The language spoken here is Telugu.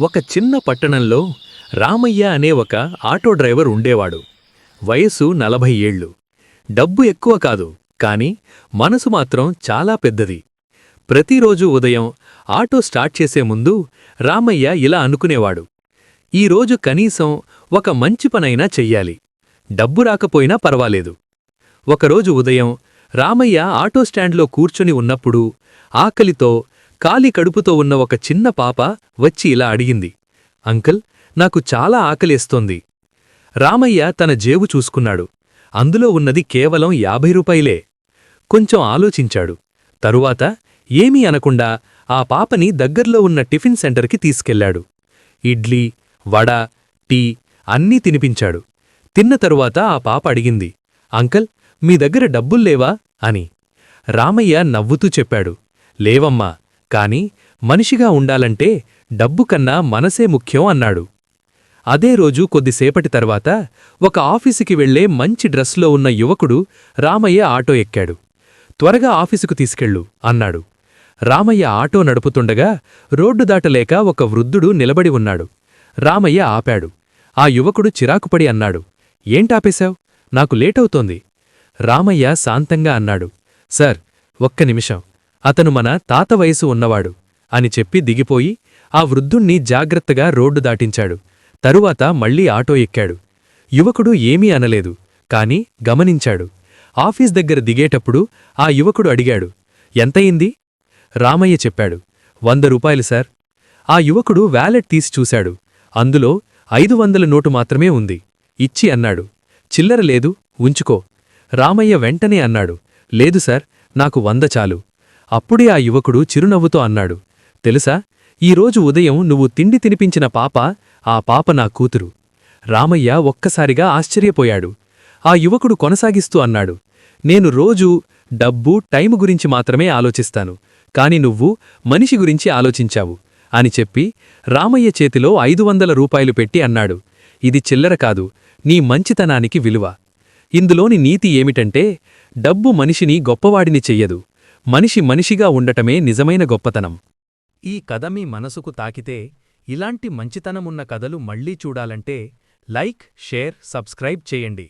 ఒక చిన్న పట్టణంలో రామయ్య అనే ఒక ఆటో డ్రైవర్ ఉండేవాడు. వయసు నలభై ఏళ్ళు. డబ్బు ఎక్కువ కాదు కాని మనసు మాత్రం చాలా పెద్దది. ప్రతిరోజు ఉదయం ఆటో స్టార్ట్ చేసే ముందు రామయ్య ఇలా అనుకునేవాడు. ఈరోజు కనీసం ఒక మంచి పనైనా చెయ్యాలి. డబ్బు రాకపోయినా పర్వాలేదు. ఒకరోజు ఉదయం రామయ్య ఆటో స్టాండ్లో కూర్చుని ఉన్నప్పుడు ఆకలితో కాలి కడుపుతో ఉన్న ఒక చిన్న పాప వచ్చి ఇలా అడిగింది అంకుల్ నాకు చాలా ఆకలేస్తోంది. రామయ్య తన జేబు చూసుకున్నాడు. అందులో ఉన్నది కేవలం యాభై రూపాయలే. కొంచెం ఆలోచించాడు. తరువాత ఏమీ అనకుండా ఆ పాపని దగ్గర్లో ఉన్న టిఫిన్ సెంటర్కి తీసుకెళ్ళాడు ఇడ్లీ వడ టీ అన్నీ తినిపించాడు. తిన్న తరువాత ఆ పాప అడిగింది అంకల్ మీ దగ్గర డబ్బుల్లేవా అని. రామయ్య నవ్వుతూ చెప్పాడు లేవమ్మా కాని మనిషిగా ఉండాలంటే డబ్బు కన్నా మనసే ముఖ్యం అన్నాడు. అదే రోజు కొద్దిసేపటి తర్వాత ఒక ఆఫీసుకి వెళ్ళే మంచి డ్రెస్లో ఉన్న యువకుడు రామయ్య ఆటో ఎక్కాడు. త్వరగా ఆఫీసుకు తీసుకెళ్ళు అన్నాడు. రామయ్య ఆటో నడుపుతుండగా రోడ్డు దాటలేక ఒక వృద్ధుడు నిలబడి ఉన్నాడు. రామయ్య ఆపాడు. ఆ యువకుడు చిరాకుపడి అన్నాడు. ఏంటాపేశావ్ నాకు లేటవుతోంది రామయ్య శాంతంగా అన్నాడు. సార్ ఒక్క నిమిషం. అతను మన తాత వయసు ఉన్నవాడు అని చెప్పి దిగిపోయి ఆ వృద్ధుణ్ణి జాగ్రత్తగా రోడ్డు దాటించాడు. తరువాత మళ్ళీ ఆటో ఎక్కాడు. యువకుడు ఏమీ అనలేదు కాని గమనించాడు. ఆఫీస్ దగ్గర దిగేటప్పుడు ఆ యువకుడు అడిగాడు ఎంతయింది? రామయ్య చెప్పాడు వంద రూపాయలు సార్. ఆ యువకుడు వ్యాలెట్ తీసి చూశాడు. అందులో ఐదు వందల నోటు మాత్రమే ఉంది. ఇచ్చి అన్నాడు చిల్లర లేదు ఉంచుకో. రామయ్య వెంటనే అన్నాడు లేదు సార్ నాకు వంద చాలు. అప్పుడే ఆ యువకుడు చిరునవ్వుతో అన్నాడు తెలుసా? ఈరోజు ఉదయం నువ్వు తిండి తినిపించిన పాప ఆ పాప నా కూతురు. రామయ్య ఒక్కసారిగా ఆశ్చర్యపోయాడు. ఆ యువకుడు కొనసాగిస్తూ అన్నాడు నేను రోజూ డబ్బు టైము గురించి మాత్రమే ఆలోచిస్తాను కాని నువ్వు మనిషి గురించి ఆలోచించావు అని చెప్పి రామయ్య చేతిలో ఐదు వందల రూపాయలు పెట్టి అన్నాడు. ఇది చిల్లర కాదు నీ మంచితనానికి విలువ. ఇందులోని నీతి ఏమిటంటే డబ్బు మనిషిని గొప్పవాడిని చెయ్యదు. మనిషి మనిషిగా ఉండటమే నిజమైన గొప్పతనం. ఈ కథ మీ మనసుకు తాకితే ఇలాంటి మంచితనమున్న కథలు మళ్ళీ చూడాలంటే లైక్ షేర్ సబ్స్క్రైబ్ చేయండి.